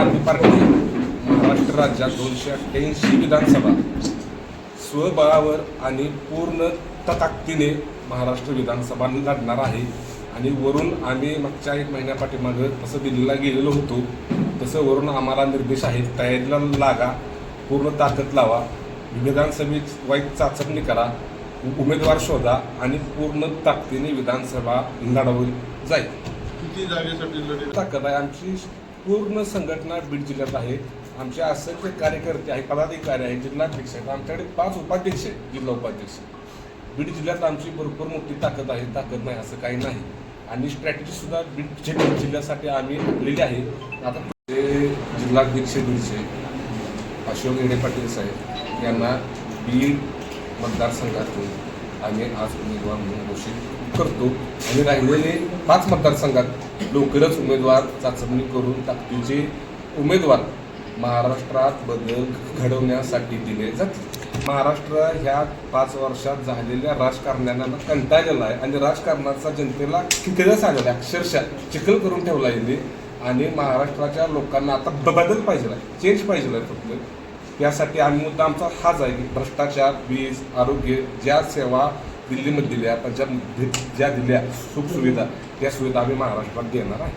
आदमी party Maharashtra राज्यात दोनशे अठ्ठ्याऐंशी विधानसभा स्वबळावर आणि पूर्ण ताकदीने महाराष्ट्र विधानसभा लढणार आहे. आणि वरून आम्ही मागच्या एक महिन्यापाठीमागं तसं दिल्लीला गेलेलो होतो. तसं वरून आम्हाला निर्देश आहेत तयारीला लागा पूर्ण ताकद लावा विधानसभेची वाईट चाचपणी करा उमेदवार शोधा आणि पूर्ण ताकदीने विधानसभा लढवली जाईल. किती जागेसाठी ताकद आहे आमची पूर्ण संघटना बीड जिल्ह्यात आहेत आमचे असंख्य कार्यकर्ते आहेत पदाधिकारी आहेत जिल्हाध्यक्ष आहेत. आमच्याकडे पाच उपाध्यक्ष आहेत जिल्हा उपाध्यक्ष. बीड जिल्ह्यात आमची भरपूर मोठी ताकद आहे. ताकद नाही असं काही नाही. आणि स्ट्रॅटेजीसुद्धा बीड जिल्ह्यासाठी आम्ही आखलेली आहे. आता ते जिल्हाध्यक्ष बीडचे अशोक येडे पाटील साहेब यांना बीड मतदारसंघातून आम्ही आज उमेदवार म्हणून घोषित करतो. आणि राहिलेले पाच मतदारसंघात लवकरच उमेदवार चाचपणी करून ताकदीचे उमेदवार महाराष्ट्रात बदल घडवण्यासाठी दिले जातील. महाराष्ट्र ह्या पाच वर्षात झालेल्या राजकारण्यांना कंटाळलेला आहे आणि राजकारणाचा जनतेला किकळस आलेला आहे. अक्षरशः चिखल करून ठेवला आहे आणि महाराष्ट्राच्या लोकांना आता बदल पाहिजे आहे. चेंज पाहिजे आहे फक्त. यासाठी आम्ही मुद्दा आमचा हाच आहे की भ्रष्टाचार वीज आरोग्य ज्या सेवा दिल्लीमध्ये दिल्या पंजाबमध्ये ज्या दिल्या सुखसुविधा त्या सुविधा आम्ही महाराष्ट्रात देणार आहे.